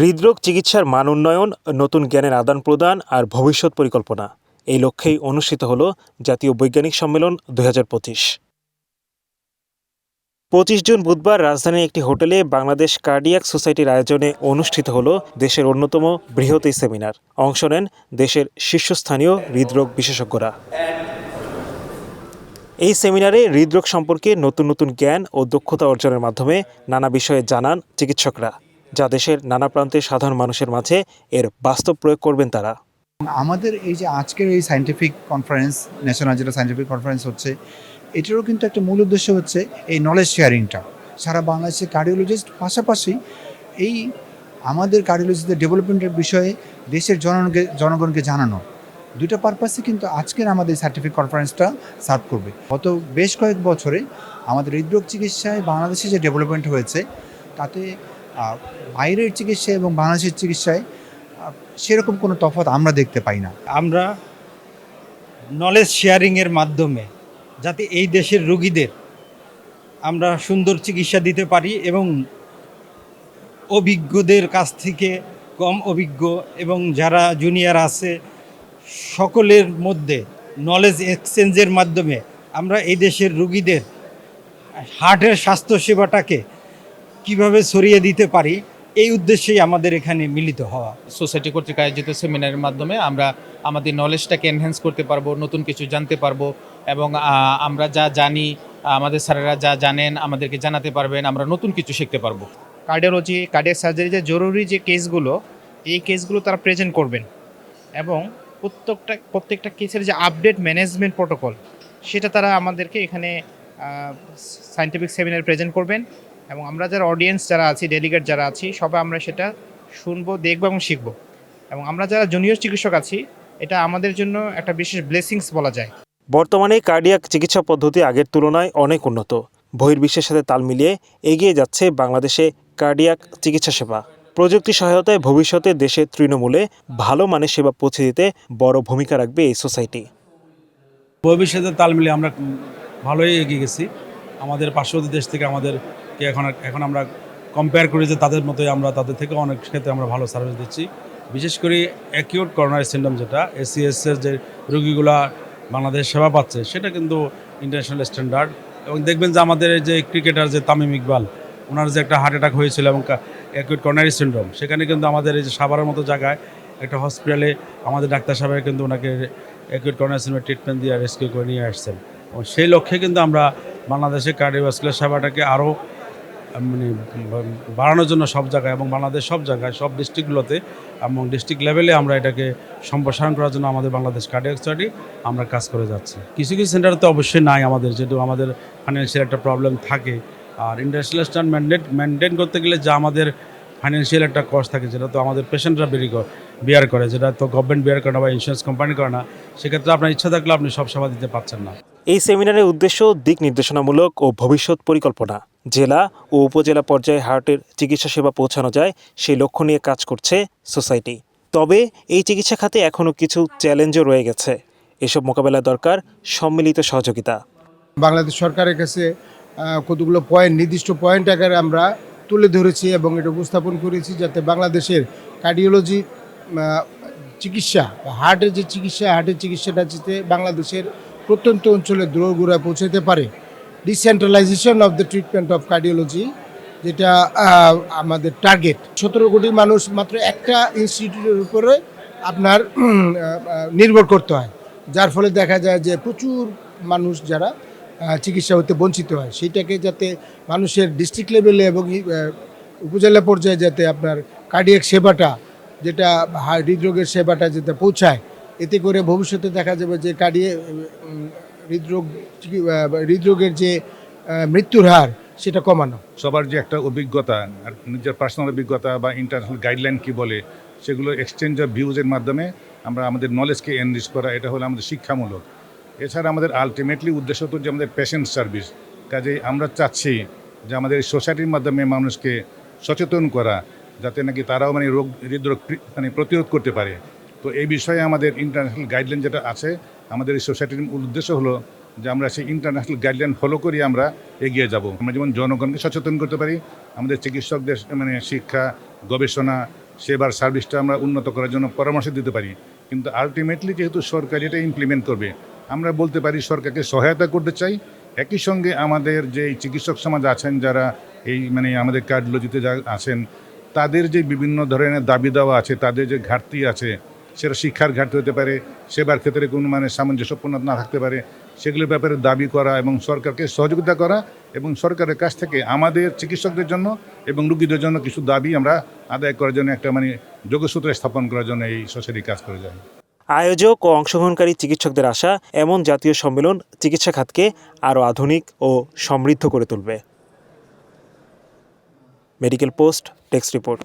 হৃদরোগ চিকিৎসার মান উন্নয়ন, নতুন জ্ঞানের আদান প্রদান আর ভবিষ্যৎ পরিকল্পনা। এই লক্ষ্যেই অনুষ্ঠিত হল জাতীয় বৈজ্ঞানিক সম্মেলন দুই হাজার পঁচিশ। পঁচিশ জুন বুধবার রাজধানীর একটি হোটেলে বাংলাদেশ কার্ডিয়াক সোসাইটির আয়োজনে অনুষ্ঠিত হল দেশের অন্যতম বৃহৎ এই সেমিনার। অংশ নেন দেশের শীর্ষস্থানীয় হৃদরোগ বিশেষজ্ঞরা। এই সেমিনারে হৃদরোগ সম্পর্কে নতুন নতুন জ্ঞান ও দক্ষতা অর্জনের মাধ্যমে নানা বিষয়ে জানান চিকিৎসকরা। যা দেশের নানা প্রান্তের সাধারণ মানুষের মাঝে এর বাস্তব প্রয়োগ করবেন তারা। আমাদের এই যে আজকের এই সায়েন্টিফিক কনফারেন্স ন্যাশনাল যেটা সায়েন্টিফিক কনফারেন্স হচ্ছে, এটারও কিন্তু একটা মূল উদ্দেশ্য হচ্ছে এই নলেজ শেয়ারিংটা সারা বাংলাদেশের কার্ডিওলজিস্ট পাশাপাশি এই আমাদের কার্ডিওলজিদের ডেভেলপমেন্টের বিষয়ে দেশের জনগণকে জনগণকে জানানো। দুটো পারপাসে কিন্তু আজকের আমাদের সার্টিফিক কনফারেন্সটা সার্ভ করবে। গত বেশ কয়েক বছরে আমাদের হৃদরোগ চিকিৎসায় বাংলাদেশে যে ডেভেলপমেন্ট হয়েছে, তাতে বাইরের চিকিৎসা এবং বাংলাদেশের চিকিৎসায় সেরকম কোনো তফাৎ আমরা দেখতে পাই না। আমরা নলেজ শেয়ারিংয়ের মাধ্যমে যাতে এই দেশের রুগীদের আমরা সুন্দর চিকিৎসা দিতে পারি এবং অভিজ্ঞদের কাছ থেকে কম অভিজ্ঞ এবং যারা জুনিয়র আছে, সকলের মধ্যে নলেজ এক্সচেঞ্জের মাধ্যমে আমরা এই দেশের রুগীদের হার্টের স্বাস্থ্যসেবাটাকে কীভাবে ছড়িয়ে দিতে পারি এই উদ্দেশ্যেই আমাদের এখানে মিলিত হওয়া। সোসাইটি কর্তৃক আয়োজিত সেমিনারের মাধ্যমে আমরা আমাদের নলেজটাকে এনহ্যান্স করতে পারব নতুন কিছু জানতে পারব এবং আমরা যা জানি আমাদের স্যারেরা যা জানেন আমাদেরকে জানাতে পারবেন আমরা নতুন কিছু শিখতে পারব। কার্ডিওলজি কার্ডিয়াক সার্জারি যে জরুরি যে কেসগুলো এই কেসগুলো তারা প্রেজেন্ট করবেন এবং প্রত্যেকটা প্রত্যেকটা কেসের যে আপডেট ম্যানেজমেন্ট প্রোটোকল সেটা তারা আমাদেরকে এখানে সায়েন্টিফিক সেমিনার প্রেজেন্ট করবেন। এবং আমরা যারা অডিয়েন্স যারা আছি ডেলিগেট যারা আছি সবাই আমরা সেটা শুনব দেখব এবং শিখব। এবং আমরা যারা জুনিয়র চিকিৎসক আছি এটা আমাদের জন্য একটা বিশেষ ব্লেসিংস বলা যায়। বর্তমানে কার্ডিয়াক চিকিৎসা পদ্ধতি আগের তুলনায় অনেক উন্নত। বহির্বিশ্বের সাথে তাল মিলিয়ে এগিয়ে যাচ্ছে বাংলাদেশে কার্ডিয়াক চিকিৎসা সেবা। প্রযুক্তি সহায়তায় ভবিষ্যতে দেশের তৃণমূলে ভালো মানের সেবা পৌঁছে দিতে বড় ভূমিকা রাখবে এই সোসাইটি ভবিষ্যতে তাল মিলিয়ে আমরা ভালোই এগিয়ে গেছি। আমাদের পার্শ্ববর্তী দেশ থেকে আমাদেরকে এখন এখন আমরা কম্পেয়ার করি যে তাদের মতোই আমরা, তাদের থেকে অনেক ক্ষেত্রে আমরা ভালো সার্ভিস দিচ্ছি। বিশেষ করে অ্যাকিউট করোনারি সিন্ড্রোম যেটা এসিএস এর যে রোগীগুলা বাংলাদেশ সেবা পাচ্ছে, সেটা কিন্তু ইন্টারন্যাশনাল স্ট্যান্ডার্ড এবং দেখবেন যে আমাদের যে ক্রিকেটার যে তামিম ইকবাল, ওনার যে একটা হার্ট অ্যাটাক হয়েছিল এবং অ্যাকিউট করোনারি সিন্ড্রোম সেখানে কিন্তু আমাদের এই যে সাভারের মতো জায়গায় একটা হসপিটালে আমাদের ডাক্তার সাহেবের কিন্তু ওনাকে অ্যাকিউট করোনারি সিন্ড্রোম ট্রিটমেন্ট দিয়ে রেস্কিউ করে নিয়ে আসছেন। এবং সেই লক্ষ্যে কিন্তু আমরা বাংলাদেশের কার্ডিওভাস্কুলার সেবাটাকে আরও মানে বাড়ানোর জন্য সব জায়গায় এবং বাংলাদেশ সব জায়গায়, সব ডিস্ট্রিক্টগুলোতে এবং ডিস্ট্রিক্ট লেভেলে আমরা এটাকে সম্প্রসারণ করার জন্য আমাদের বাংলাদেশ কার্ডিয়াক স্টাডি আমরা কাজ করে যাচ্ছি। কিছু কিছু সেন্টারে তো অবশ্যই নাই আমাদের, যেহেতু আমাদের ফাইন্যান্সিয়াল একটা প্রবলেম থাকে। আর ইন্ডাস্ট্রিয়াল স্ট্যান্ড ম্যান্ডেট মেনটেন করতে গেলে যা আমাদের ফাইন্যান্সিয়াল একটা কস্ট থাকে, যেটা তো আমাদের পেশেন্টরা বেরি বিয়ার করে, যেটা তো গভর্নমেন্ট বিয়ার করে না বা ইন্স্যুরেন্স কোম্পানি করে না, সেক্ষেত্রে আপনার ইচ্ছা থাকলে আপনি সব সেবা দিতে পারছেন না। এই সেমিনারের উদ্দেশ্য, দিক নির্দেশনামূলক ও ভবিষ্যৎ পরিকল্পনা। জেলা ও উপজেলা পর্যায়ে হার্টের চিকিৎসা সেবা পৌঁছানো যায় সেই লক্ষ্য নিয়ে কাজ করছে সোসাইটি। তবে এই চিকিৎসা খাতে এখনও কিছু চ্যালেঞ্জও রয়ে গেছে। এসব মোকাবেলা দরকার সম্মিলিত সহযোগিতা। বাংলাদেশ সরকারের কাছে কতগুলো পয়েন্ট নির্দিষ্ট পয়েন্ট আকারে আমরা তুলে ধরেছি এবং এটা উপস্থাপন করেছি যাতে বাংলাদেশের কার্ডিওলজি চিকিৎসা হার্টের যে চিকিৎসা হার্টের চিকিৎসাটা যাতে বাংলাদেশের প্রত্যন্ত অঞ্চলে দ্রোগুড়ায় পৌঁছাতে পারে। Decentralisation of the treatment of cardiology যেটা আমাদের টার্গেট সতেরো কোটি মানুষ মাত্র একটা ইনস্টিটিউটের উপরে আপনার নির্ভর করতে হয়। যার ফলে দেখা যায় যে প্রচুর মানুষ যারা চিকিৎসা হতে বঞ্চিত হয়। সেইটাকে যাতে মানুষের ডিস্ট্রিক্ট লেভেলে এবং উপজেলা পর্যায়ে যাতে আপনার কার্ডিয়াক সেবাটা, যেটা হৃদরোগের সেবাটা যাতে পৌঁছায়, এতে করে ভবিষ্যতে দেখা যাবে যে কার্ডিয়ে হৃদরোগ হৃদরোগের যে মৃত্যুর হার, সেটা কমানো। সবার যে একটা অভিজ্ঞতা, আর নিজের পার্সোনাল অভিজ্ঞতা বা ইন্টারন্যাশনাল গাইডলাইন কি বলে, সেগুলো এক্সচেঞ্জ অফ ভিউজের মাধ্যমে আমরা আমাদের নলেজকে এনরিচ করা, এটা হলো আমাদের শিক্ষামূলক। এছাড়া আমাদের আলটিমেটলি উদ্দেশ্য তো যে আমাদের পেশেন্ট সার্ভিস কাজেই আমরা চাচ্ছি যে আমাদের সোসাইটির মাধ্যমে মানুষকে সচেতন করা, যাতে নাকি তারাও মানে রোগ, হৃদরোগ মানে প্রতিরোধ করতে পারে। তো এই বিষয়ে আমাদের ইন্টারন্যাশনাল গাইডলাইন যেটা আছে আমাদের এই সোসাইটির উদ্দেশ্য হলো যে আমরা সেই ইন্টারন্যাশনাল গাইডলাইন ফলো করি আমরা এগিয়ে যাব। আমরা যেমন জনগণকে সচেতন করতে পারি, আমাদের চিকিৎসকদের মানে শিক্ষা, গবেষণা, সেবার সার্ভিসটা আমরা উন্নত করার জন্য পরামর্শ দিতে পারি। কিন্তু আলটিমেটলি যেহেতু সরকার এটা ইমপ্লিমেন্ট করবে, আমরা বলতে পারি সরকারকে সহায়তা করতে চাই। একই সঙ্গে আমাদের যে চিকিৎসক সমাজ আছেন, যারা এই মানে আমাদের কার্ডিওলজিতে যা আছেন, তাদের যে বিভিন্ন ধরনের দাবি দাওয়া আছে, তাদের যে ঘাটতি আছে সেটা শিক্ষার ঘাটতি হতে পারে, সেবার ক্ষেত্রে কোনো মানে সামঞ্জস্যপূর্ণ না থাকতে পারে, সেগুলোর ব্যাপারে দাবি করা এবং সরকারকে সহযোগিতা করা এবং সরকারের কাছ থেকে আমাদের চিকিৎসকদের জন্য এবং রুগীদের জন্য কিছু দাবি আমরা আদায় করার জন্য একটা মানে যোগসূত্র স্থাপন করার জন্য এই সোসাইটি কাজ করে যায়। আয়োজক ও অংশগ্রহণকারী চিকিৎসকদের আশা, এমন জাতীয় সম্মেলন চিকিৎসা খাতকে আরও আধুনিক ও সমৃদ্ধ করে তুলবে। Medical post text report.